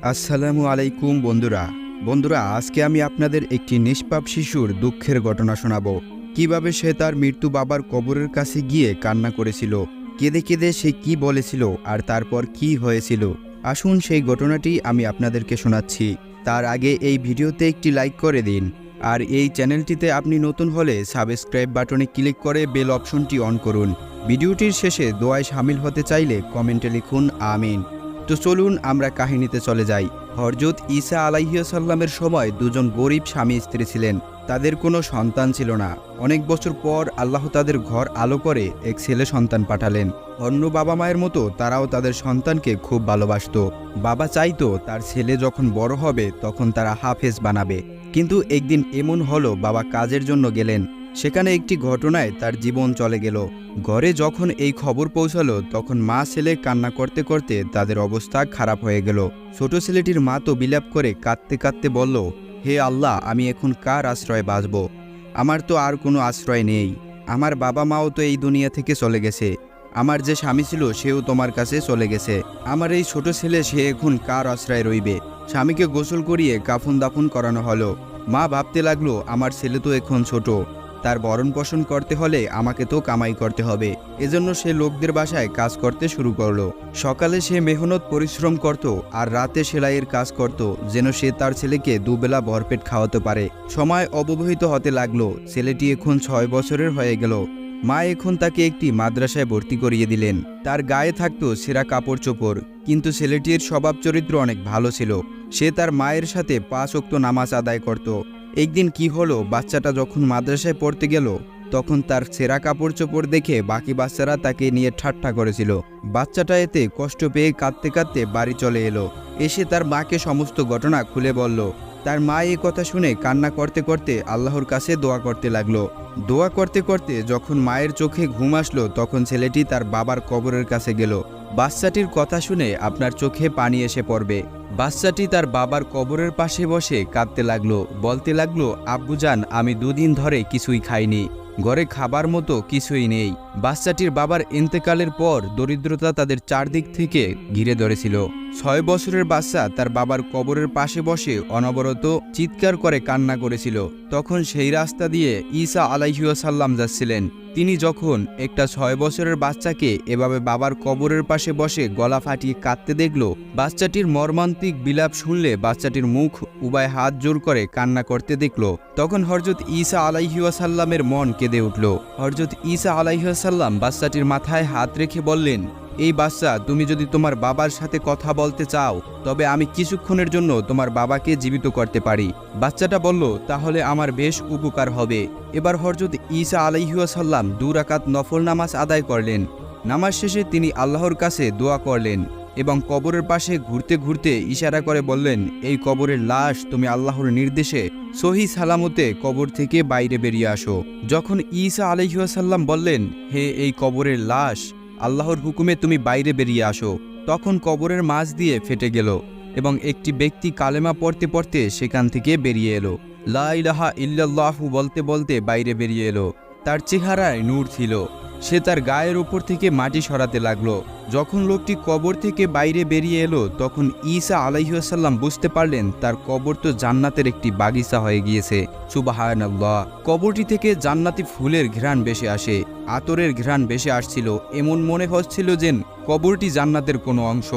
আসসালামু আলাইকুম বন্ধুরা। বন্ধুরা, আজকে আমি আপনাদের একটি নিষ্পাপ শিশুর দুঃখের ঘটনা শোনাবো। কীভাবে সে তার মৃত্যু বাবার কবরের কাছে গিয়ে কান্না করেছিল, কেঁদে কেঁদে সে কি বলেছিল, আর তারপর কি হয়েছিল? আসুন সেই ঘটনাটি আমি আপনাদেরকে শোনাচ্ছি। তার আগে এই ভিডিওতে একটি লাইক করে দিন, আর এই চ্যানেলটিতে আপনি নতুন হলে সাবস্ক্রাইব বাটনে ক্লিক করে বেল অপশনটি অন করুন। ভিডিওটির শেষে দোয়ায় সামিল হতে চাইলে কমেন্টে লিখুন, আমিন। তো চলুন আমরা কাহিনীতে চলে যাই। হরজত ঈসা আলাইসাল্লামের সময় দুজন গরিব স্বামী স্ত্রী ছিলেন। তাদের কোনো সন্তান ছিল না। অনেক বছর পর আল্লাহ তাদের ঘর আলো করে এক ছেলে সন্তান পাঠালেন। অন্য বাবা মায়ের মতো তারাও তাদের সন্তানকে খুব ভালোবাসত। বাবা চাইতো তার ছেলে যখন বড় হবে তখন তারা হাফেজ বানাবে। কিন্তু একদিন এমন হলো বাবা কাজের জন্য গেলেন। সেখানে একটি ঘটনায় তার জীবন চলে গেল। ঘরে যখন এই খবর পৌঁছালো, তখন মা ছেলে কান্না করতে করতে তাদের অবস্থা খারাপ হয়ে গেল। ছোট ছেলেটির মা তো বিলাপ করে কাঁদতে কাঁদতে বলল, হে আল্লাহ, আমি এখন কার আশ্রয় বাঁচব? আমার তো আর কোনো আশ্রয় নেই। আমার বাবা মাও তো এই দুনিয়া থেকে চলে গেছে। আমার যে স্বামী ছিল, সেও তোমার কাছে চলে গেছে। আমার এই ছোট ছেলে, সে এখন কার আশ্রয় রইবে? স্বামীকে গোসল করিয়ে কাফন দাফন করানো হলো। মা ভাবতে লাগল, আমার ছেলে তো এখন ছোট। তার ভরণ পোষণ করতে হলে আমাকে তো কামাই করতে হবে। এজন্য সে লোকদের বাসায় কাজ করতে শুরু করল। সকালে সে মেহনত, পরিশ্রম করত আর রাতে সেলাইয়ের কাজ করত, যেন সে তার ছেলেকে দুবেলা ভরপেট খাওয়াতে পারে। সময় অবহিত হতে লাগল, ছেলেটি এখন ছয় বছরের হয়ে গেল। মা এখন তাকে একটি মাদ্রাসায় ভর্তি করিয়ে দিলেন। তার গায়ে থাকতো সেরা কাপড় চোপড়, কিন্তু ছেলেটির স্বভাব চরিত্র অনেক ভালো ছিল। সে তার মায়ের সাথে পাঁচ অক্ত নামাজ আদায় করত। একদিন কি হলো, বাচ্চাটা যখন মাদ্রাসায় পড়তে গেল, তখন তার সেরা কাপড় চোপড় দেখে বাকি বাচ্চারা তাকে নিয়ে ঠাট্টা করেছিল। বাচ্চাটা এতে কষ্ট পেয়ে কাঁদতে কাঁদতে বাড়ি চলে এলো। এসে তার মাকে সমস্ত ঘটনা খুলে বলল। তার মা এই কথা শুনে কান্না করতে করতে আল্লাহর কাছে দোয়া করতে লাগল। দোয়া করতে করতে যখন মায়ের চোখে ঘুম আসলো, তখন ছেলেটি তার বাবার কবরের কাছে গেল। বাচ্চাটির কথা শুনে আপনার চোখে পানি এসে পড়বে। বাচ্চাটি তার বাবার কবরের পাশে বসে কাঁদতে লাগল, বলতে লাগল আব্বুজান আমি দুদিন ধরে কিছুই খাইনি। ঘরে খাবার মতো কিছুই নেই। বাচ্চাটির বাবার ইন্তেকালের পর দরিদ্রতা তাদের চারদিক থেকে ঘিরে ধরেছিল। ছয় বছরের বাচ্চা তার বাবার কবরের পাশে বসে অনবরত চিৎকার করে কান্না করেছিল। তখন সেই রাস্তা দিয়ে ঈসা আলাইহিয়াসাল্লাম যাচ্ছিলেন। তিনি যখন একটা ছয় বছরের বাচ্চাকে এভাবে বাবার কবরের পাশে বসে গলা ফাটিয়ে কাঁদতে দেখল, বাচ্চাটির মর্মান্তিক বিলাপ শুনলে বাচ্চাটির মুখ উবায় হাত জোর করে কান্না করতে দেখল। তখন হরজত ঈসা আলাইহিয়াসাল্লামের মন কেঁদে উঠল। হরজত ঈসা আলাইহিয়াসাল্লাম বাচ্চাটির মাথায় হাত রেখে বললেন এই বাচ্চা, তুমি যদি তোমার বাবার সাথে কথা বলতে চাও, তবে আমি কিছুক্ষণের জন্য তোমার বাবাকে জীবিত করতে পারি। বাচ্চাটা বলল, তাহলে আমার বেশ উপকার হবে। এবার হরজত ঈসা আলাইহাসাল্লাম দুরাকাত নফল নামাজ আদায় করলেন। নামাজ শেষে তিনি আল্লাহর কাছে দোয়া করলেন এবং কবরের পাশে ঘুরতে ঘুরতে ইশারা করে বললেন, এই কবরের লাশ তুমি আল্লাহর নির্দেশে সহি সালামতে কবর থেকে বাইরে বেরিয়ে আসো। যখন ঈসা আলহিহাসাল্লাম বললেন, হে এই কবরের লাশ আল্লাহর হুকুমে তুমি বাইরে বেরিয়ে আসো। তখন কবরের মাছ দিয়ে ফেটে গেল এবং একটি ব্যক্তি কালেমা পড়তে পড়তে সেখান থেকে বেরিয়ে এলো। লা ইলাহা ইল্লাল্লাহু বলতে বলতে বাইরে বেরিয়ে এলো। তার চেহারায় নূর ছিল। সে তার গায়ের ওপর থেকে মাটি সরাতে লাগল। যখন লোকটি কবর থেকে বাইরে বেরিয়ে এলো, তখন ঈসা আলাইহাসাল্লাম বুঝতে পারলেন তার কবর তো জান্নাতের একটি বাগিচা হয়ে গিয়েছে। সুবাহান্লাহ কবরটি থেকে জান্নাতি ফুলের ঘ্রাণ বেশি আসে। আতরের ঘ্রাণ বেশি আসছিল। এমন মনে হচ্ছিল যে কবরটি জান্নাতের কোনো অংশ।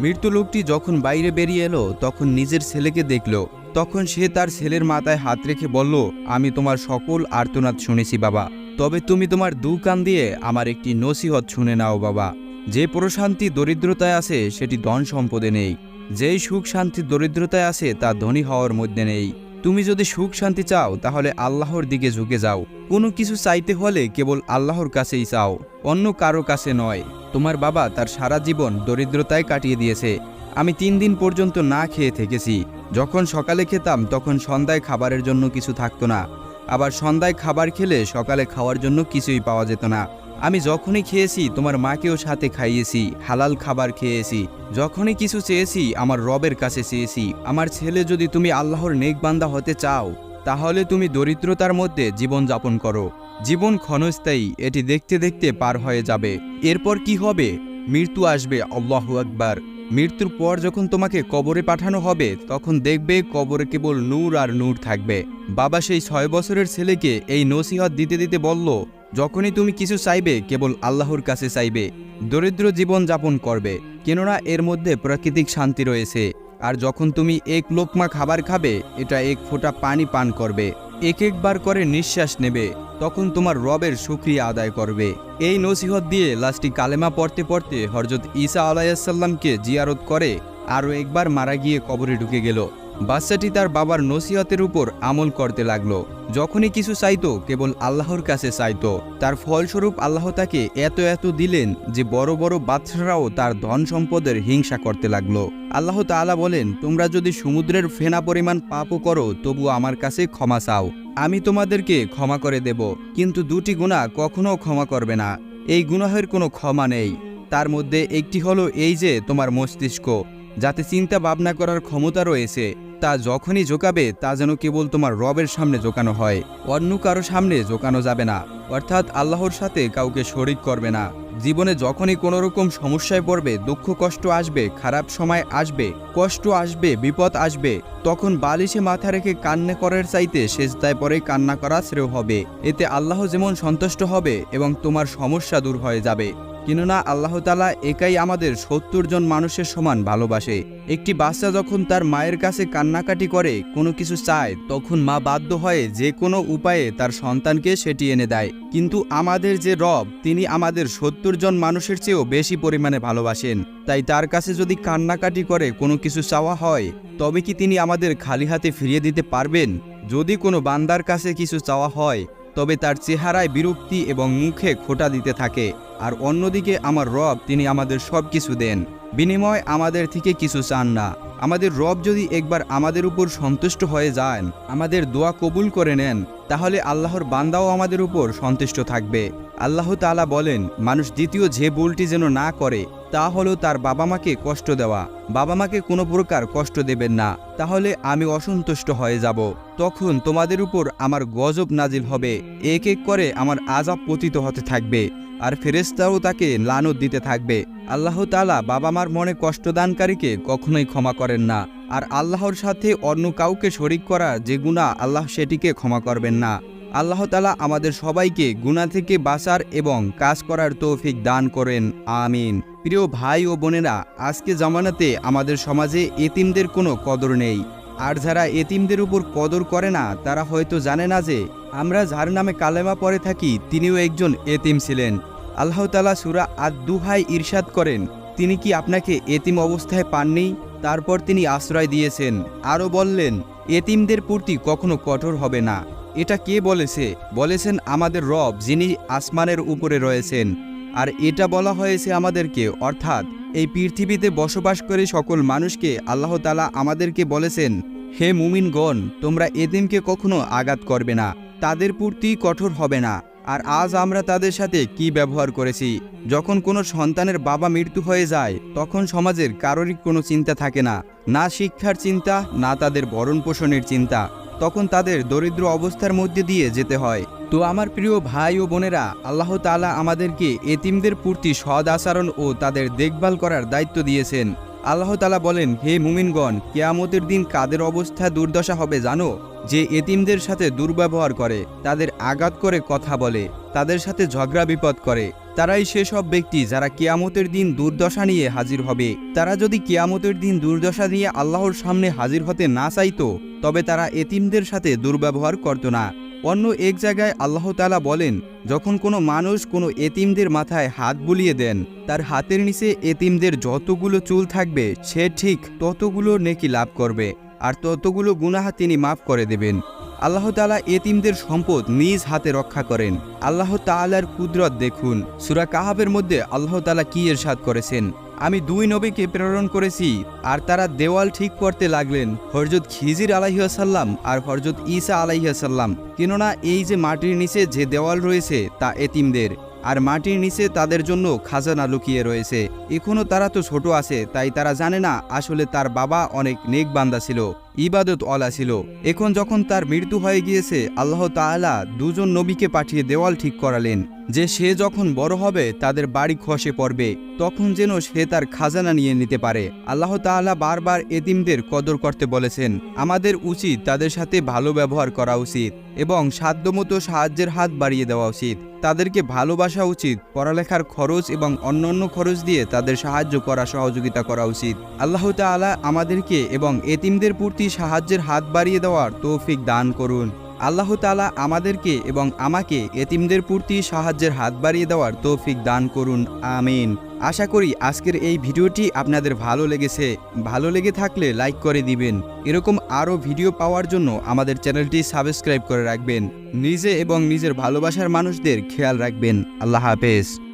মৃত্যু লোকটি যখন বাইরে বেরিয়ে এলো, তখন নিজের ছেলেকে দেখল। তখন সে তার ছেলের মাথায় হাত রেখে বলল, আমি তোমার সকল আর্তনাদ শুনেছি বাবা। তবে তুমি তোমার দু কান দিয়ে আমার একটি নসিহত শুনে নাও বাবা। যে প্রশান্তি দরিদ্রতায় আছে, সেটি ধন সম্পদে নেই। যেই সুখ শান্তি দরিদ্রতায় আছে, তা ধনী হওয়ার মধ্যে নেই। তুমি যদি সুখ শান্তি চাও, তাহলে আল্লাহর দিকে ঝুঁকে যাও। কোনো কিছু চাইতে হলে কেবল আল্লাহর কাছেই চাও, অন্য কারও কাছে নয়। তোমার বাবা তার সারা জীবন দরিদ্রতায় কাটিয়ে দিয়েছে। আমি তিন দিন পর্যন্ত না খেয়ে থেকেছি। যখন সকালে খেতাম, তখন সন্ধ্যায় খাবারের জন্য কিছু থাকতো না। আবার সন্ধ্যায় খাবার খেলে সকালে খাওয়ার জন্য কিছুই পাওয়া যেত না। আমি যখনই খেয়েছি, তোমার মাকেও সাথে খাইয়েছি, হালাল খাবার খেয়েছি। যখনই কিছু চেয়েছি, আমার রবের কাছে চেয়েছি। আমার ছেলে, যদি তুমি আল্লাহর নেকবান্দা হতে চাও, তাহলে তুমি দরিদ্রতার মধ্যে জীবন যাপন করো। জীবন ক্ষণস্থায়ী, এটি দেখতে দেখতে পার হয়ে যাবে। এরপর কি হবে? মৃত্যু আসবে, আল্লাহু আকবার। মৃত্যুর পর যখন তোমাকে কবরে পাঠানো হবে, তখন দেখবে কবরে কেবল নূর আর নূর থাকবে। বাবা সেই ছয় বছরের ছেলেকে এই নসিহত দিতে দিতে বলল যখনই তুমি কিছু চাইবে, কেবল আল্লাহর কাছে চাইবে। দরিদ্র জীবন যাপন করবে, কেননা এর মধ্যে প্রাকৃতিক শান্তি রয়েছে। আর যখন তুমি এক লোকমা খাবার খাবে, এটা এক ফোঁটা পানি পান করবে। এক একবার করে নিঃশ্বাস নেবে, তখন তোমার রবের সুক্রিয়া আদায় করবে। এই নসিহত দিয়ে লাস্টি কালেমা পড়তে পড়তে হরজত ঈসা আলাইসাল্লামকে জিয়ারত করে, আরও একবার মারা গিয়ে কবরে ঢুকে গেল। বাচ্চাটি তার বাবার নসিহতের উপর আমল করতে লাগল। যখনই কিছু চাইতো, কেবল আল্লাহর কাছে চাইতো। তার ফলস্বরূপ আল্লাহ তাকে এত এত দিলেন যে বড় বড় বাচ্চারাও তার ধন সম্পদের হিংসা করতে লাগল। আল্লাহ তাআলা বলেন, তোমরা যদি সমুদ্রের ফেনা পরিমাণ পাপও করো, তবু আমার কাছে ক্ষমা চাও। আমি তোমাদেরকে ক্ষমা করে দেব, কিন্তু দুটি গুণা কখনো ক্ষমা করবে না। এই গুনাহের কোনো ক্ষমা নেই। তার মধ্যে একটি হলো এই যে তোমার মস্তিষ্ক। যাতে চিন্তা ভাবনা করার ক্ষমতা রয়েছে, তা যখনই জোকাবে, তা যেন কেবল তোমার রবের সামনে জোকানো হয়, অন্য কারও সামনে জোকানো যাবে না। অর্থাৎ আল্লাহর সাথে কাউকে শরিক করবে না। জীবনে যখনই কোনো রকম সমস্যায় পড়বে, দুঃখ, কষ্ট আসবে, খারাপ সময় আসবে, কষ্ট আসবে, বিপদ আসবে, তখন বালিশে মাথা রেখে কান্না করার চাইতে শেষদায় পরে কান্না করা শ্রেয় হবে। এতে আল্লাহ যেমন সন্তুষ্ট হবে এবং তোমার সমস্যা দূর হয়ে যাবে। কেননা আল্লাহ তালা একাই আমাদের সত্তর জন মানুষের সমান ভালোবাসে। একটি বাচ্চা যখন তার মায়ের কাছে কান্নাকাটি করে, কোনো কিছু চায়, তখন মা বাধ্য হয় যে কোনো উপায়ে তার সন্তানকে সেটি এনে দেয়। কিন্তু আমাদের যে রব, তিনি আমাদের সত্তর জন মানুষের চেয়েও বেশি পরিমাণে ভালোবাসেন। তাই তার কাছে যদি কান্নাকাটি করে, কোনো কিছু চাওয়া হয়, তবে কি তিনি আমাদের খালি হাতে ফিরিয়ে দিতে পারবেন? যদি কোনো বান্দার কাছে কিছু চাওয়া হয় তবে তার চেহারায় বিরক্তি এবং মুখে খোটা দিতে থাকে। আর অন্যদিকে আমার রব, তিনি আমাদের সব কিছু দেন। বিনিময় আমাদের থেকে কিছু চান না। আমাদের রব যদি একবার আমাদের উপর সন্তুষ্ট হয়ে যান, আমাদের দোয়া কবুল করে নেন। তাহলে আল্লাহর বান্দাও আমাদের উপর সন্তুষ্ট থাকবে। আল্লাহ তালা বলেন, মানুষ দ্বিতীয় যে ভুলটি যেন না করে, তা হলো তার বাবা মাকে কষ্ট দেওয়া। বাবা মাকে কোনো প্রকার কষ্ট দেবেন না। তাহলে আমি অসন্তুষ্ট হয়ে যাব। তখন তোমাদের উপর আমার গজব নাজিল হবে। এক এক করে আমার আজাব পতিত হতে থাকবে। আর ফেরেস্তাও তাকে লানত দিতে থাকবে। আল্লাহ তালা বাবা মার মনে কষ্টদানকারীকে কখনোই ক্ষমা করেন না। আর আল্লাহর সাথে অন্য কাউকে শরিক করা যে গুণা আল্লাহ সেটিকে ক্ষমা করবেন না। আল্লাহ তালা আমাদের সবাইকে গুণা থেকে বাঁচার এবং কাজ করার তৌফিক দান করেন। আমিন। প্রিয় ভাই ও বোনেরা, আজকে জামানাতে আমাদের সমাজে এতিমদের কোনো কদর নেই। আর যারা এতিমদের উপর কদর করে না, তারা হয়তো জানে না যে, আমরা যার নামে কালেমা পরে থাকি, তিনিও একজন এতিম ছিলেন। আল্লাহ তালা সুরা আদুহাই ইরশাদ করেন, তিনি কি আপনাকে এতিম অবস্থায় পাননি? তারপর তিনি আশ্রয় দিয়েছেন, আরও বললেন, এতিমদের প্রতি কখনো কঠোর হবে না। এটা কে বলেছে? বলেছেন আমাদের রব, যিনি আসমানের উপরে রয়েছেন। আর এটা বলা হয়েছে আমাদেরকে, অর্থাৎ এই পৃথিবীতে বসবাস করে সকল মানুষকে আল্লাহ তালা আমাদেরকে বলেছেন, হে মুমিনগণ, তোমরা এদিমকে কখনো আঘাত করবে না। তাদের প্রতি কঠোর হবে না। আর আজ আমরা তাদের সাথে কি ব্যবহার করেছি? যখন কোনো সন্তানের বাবা মৃত্যু হয়ে যায়, তখন সমাজের কারোরই কোনো চিন্তা থাকে না। না শিক্ষার চিন্তা, না তাদের ভরণ পোষণের চিন্তা। তখন তাদের দরিদ্র অবস্থার মধ্যে দিয়ে যেতে হয়। তো আমার প্রিয় ভাই ও বোনেরা, আল্লাহ তালা আমাদেরকে এতিমদের প্রতি সদ আচরণ ও তাদের দেখভাল করার দায়িত্ব দিয়েছেন। আল্লাহ তাআলা বলেন, হে মুমিনগণ, কেয়ামতের দিন কাদের অবস্থা দুর্দশা হবে জানো? যে এতিমদের সাথে দুর্ব্যবহার করে, তাদের আঘাত করে কথা বলে, তাদের সাথে ঝগড়া বিপদ করে। তারাই সেসব ব্যক্তি যারা কেয়ামতের দিন দুর্দশা নিয়ে হাজির হবে। তারা যদি কেয়ামতের দিন দুর্দশা নিয়ে আল্লাহর সামনে হাজির হতে না চাইতো, তবে তারা এতিমদের সাথে দুর্ব্যবহার করত না। অন্য এক জায়গায় আল্লাহ তালা বলেন, যখন কোনো মানুষ কোনো এতিমদের মাথায় হাত বুলিয়ে দেন, তার হাতের নিচে এতিমদের যতগুলো চুল থাকবে, সে ঠিক ততগুলো নেকি লাভ করবে, আর ততগুলো গুনাহা তিনি মাফ করে দেবেন। আল্লাহ তালা এতিমদের সম্পদ নিজ হাতে রক্ষা করেন। আল্লাহ তালার কুদরত দেখুন। সুরা কাহাবের মধ্যে আল্লাহ তালা কি এরশাদ করেছেন? আমি দুই নবীকে প্রেরণ করেছি, আর তারা দেওয়াল ঠিক করতে লাগলেন হরজত খিজির আলাইহাসাল্লাম আর হরজত ঈসা আলাইহাসাল্লাম কেননা এই যে মাটির নিচে যে দেওয়াল রয়েছে, তা এতিমদের, আর মাটির নিচে তাদের জন্য খাজানা লুকিয়ে রয়েছে। এখনও তারা তো ছোট আছে, তাই তারা জানে না আসলে তার বাবা অনেক নেক বান্দা ছিল। ইবাদত অলা ছিল। এখন যখন তার মৃত্যু হয়ে গিয়েছে, আল্লাহ তাআলা দুজন নবীকে পাঠিয়ে দেওয়াল ঠিক করালেন। যে সে যখন বড় হবে, তাদের বাড়ি খসে পড়বে। তখন যেন সে তার খাজানা নিয়ে নিতে পারে। আল্লাহ তাআলা বারবার এতিমদের কদর করতে বলেছেন, আমাদের উচিত তাদের সাথে ভালো ব্যবহার করা উচিত এবং সাধ্যমতো সাহায্যের হাত বাড়িয়ে দেওয়া উচিত। তাদেরকে ভালোবাসা উচিত, পড়ালেখার খরচ এবং অন্যান্য খরচ দিয়ে তাদের সাহায্য করা, সহযোগিতা করা উচিত। আল্লাহ তাআলা আমাদেরকে এবং এতিমদের প্রতি সাহায্যের হাত বাড়িয়ে দেওয়ার তৌফিক দান করুন। আল্লাহ তালা আমাদেরকে এবং আমাকে এতিমদের প্রতি সাহায্যের হাত বাড়িয়ে দেওয়ার তৌফিক দান করুন। আমিন। আশা করি আজকের এই ভিডিওটি আপনাদের ভালো লেগেছে। ভালো লেগে থাকলে লাইক করে দিবেন। এরকম আরও ভিডিও পাওয়ার জন্য আমাদের চ্যানেলটি সাবস্ক্রাইব করে রাখবেন। নিজে এবং নিজের ভালোবাসার মানুষদের খেয়াল রাখবেন। আল্লাহ হাফেজ।